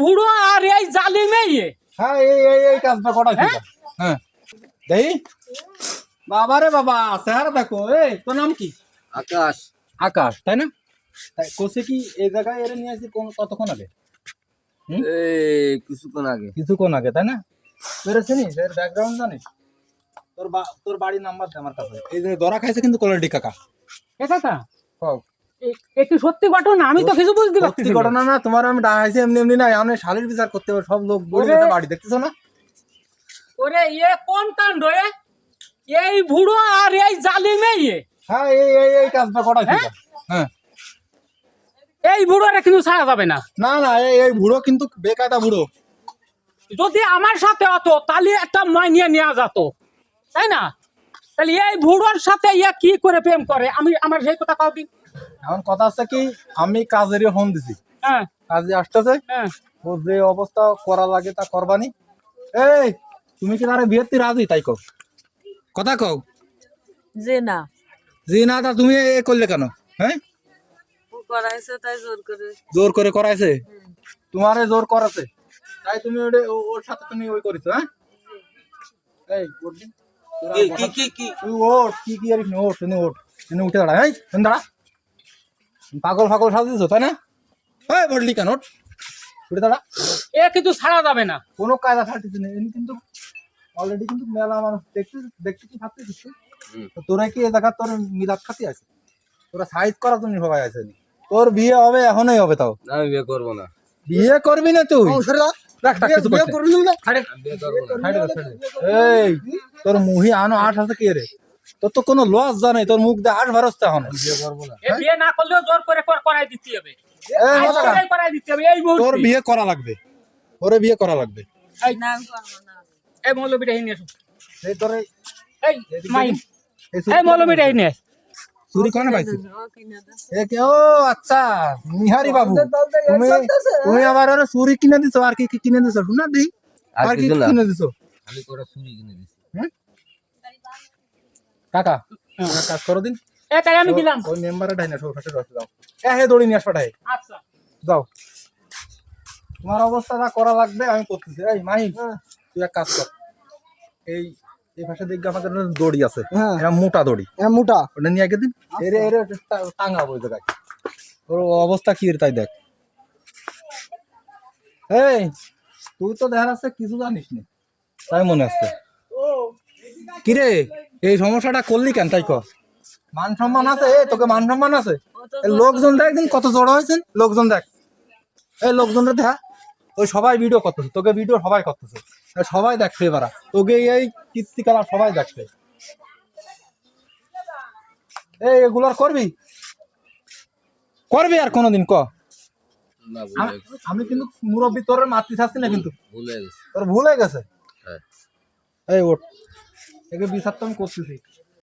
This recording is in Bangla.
বুড়ো আর এই জালি মেয়ে। হ্যাঁ এই এই এই কাজটা কটা ঠিক হ্যাঁ। দেই। বাবা রে বাবা স্যার দেখো এই তোর নাম কি? আকাশ। আকাশ তাই না? তাই কোসে কি এই জায়গায় এর নিয়ে আসি কোন কতক্ষণ আগে? এই কিছুক্ষণ আগে। কিছুক্ষণ আগে তাই না? তোর চিনিস এর ব্যাকগ্রাউন্ড জানিস? তোর বা তোর বাড়ির নাম্বার দে আমার কাছে। এই যে ধরা খাইছে কিন্তু কোয়ালিটি কাকা। এ কাকা? কও। এ- এ সত্যি ঘটনা আমি তো কিছু বুঝতে পারছি সত্যি ঘটনা না তোমার আমি ডাকাইছি এমনি এমনি না আমি শালির বিচার করতে হবে সব লোক বলে বাড়ি দেখতেছো না? ওরে এ কোন কাণ্ড এ? এই বুড়ো আর এই জালি মেয়ে? হ্যাঁ এই এই এই কাজটা কটা হ্যাঁ? এই কিন্তু ছাড়া যাবে না। না না এই এই বুড়ো কিন্তু বেকায়দা বুড়ো। যদি আমার সাথে হতো তাহলে একটা মাইনিয়ে নেওয়া যেত তাই না? তাহলে এই বুড়োর সাথে ইয়া কি করে প্রেম করে? আমি আমার সেই কথা কাউ দিন এখন কথা আছে কি আমি কাজেরই ফোন দিছি। হ্যাঁ। কাজে আসতেছে। হ্যাঁ। ও যে অবস্থা করা লাগে তা করবানি। এই তুমি কি তারে বিয়েতে রাজি? তাই কও। কথা কও। যে না। জি না তা তুমি এ করলে কেন? হ্যাঁ? করাইছে তাই জোর করে। জোর করে করাইছে? তোমারে জোর করাছে। তাই তুমি ওরে ও- ওর সাথে তুমি ওই করিছো হ্যাঁ? এই ওঠ কি কি কি কি? তুই ওঠ কি কি আরিস ওঠ ওঠ তুমি উঠে দাঁড়া এই দাঁড়া। পাগল ফাগল সাজিয়েছো তাই না? এই বললি কেন? উঠে। দাঁড়া। এ কিন্তু ছাড়া যাবে না। কোনো কায়দা এমনি কিন্তু অলরেডি কিন্তু মেলা মানুষ দেখতে দেখতে কি ভাবতে দিচ্ছে তোরা কি এ জায়গা তোর মিলাদ খাতি আছে? তোরা সাইজ করার জন্য সবাই আছে তোর বিয়ে হবে এখনই হবে তাও। না আমি বিয়ে করব না। বিয়ে করবি না তুই। রাখ, রাখ, কিছু করব না। এই তোর মুহি আনো আট আছে কি রে? তোর তো কোনো লস জানে তোর মুখ দিয়ে ভারসতে এখন। বিয়ে না। এ করলেও জোর করে করাই দিতে হবে। এই তোর বিয়ে করা লাগবে। ওরে বিয়ে করা লাগবে। না না। এই মৌলবীটা এই নিয়ে এই তোর এই এই মাই এই এই মৌলবীটা চুরি কোনে কিনে এ কে ও আচ্ছা নিহারি বাবু। তুমি তুমি আবার ওরে চুরি কিনে দিছো আর কি কি কিনে দিছো? শুনা দি। আর কি দিছো? আমি চুরি কিনে দিছি। কাকা একটা কাজ করো দিন। এ তাই আমি দিলাম। ওই মেম্বারে সব ফাটে রসে দাও এ হে দড়ি নিয়ে আস পাঠাই আচ্ছা। যাও। তোমার অবস্থাটা করা লাগবে আমি করতেছি। এই মাহি তুই এক কাজ কর। এই এই পাশে দেখবে আমাদের দড়ি আছে। হ্যাঁ। এটা মোটা দড়ি। হ্যাঁ মোটা। ওটা নিয়ে আগে দিন। এরে এরে টা- টাঙাবো ওই জায়গায়। ওর অবস্থা কি রে তাই দেখ। এই তুই তো দেখা যাচ্ছে কিছু জানিস না তাই মনে হচ্ছে কিরে? এই সমস্যাটা করলি কেন? তাই কর। মান সম্মান আছে? এই তোকে মান সম্মান আছে? লোকজন দেখ দিন কত জড়ো হয়েছেন। লোকজন দেখ। এই লোকজনটা দেখা। ওই সবাই ভিডিও করতেছে। তোকে ভিডিও সবাই করতেছে। সবাই দেখছে এবার। তোকে এই কীর্তিকলা সবাই দেখছে। এই এগুলার করবি? করবি আর কোনোদিন ক? আম- কিন্তু মুরব্বী তোর মাতৃ শাস্তি না কিন্তু। ভুলে গেছি। তোর ভুল গেছে? হ্যাঁ। এই ওঠ। একে বিচার তো আমি করতেছি।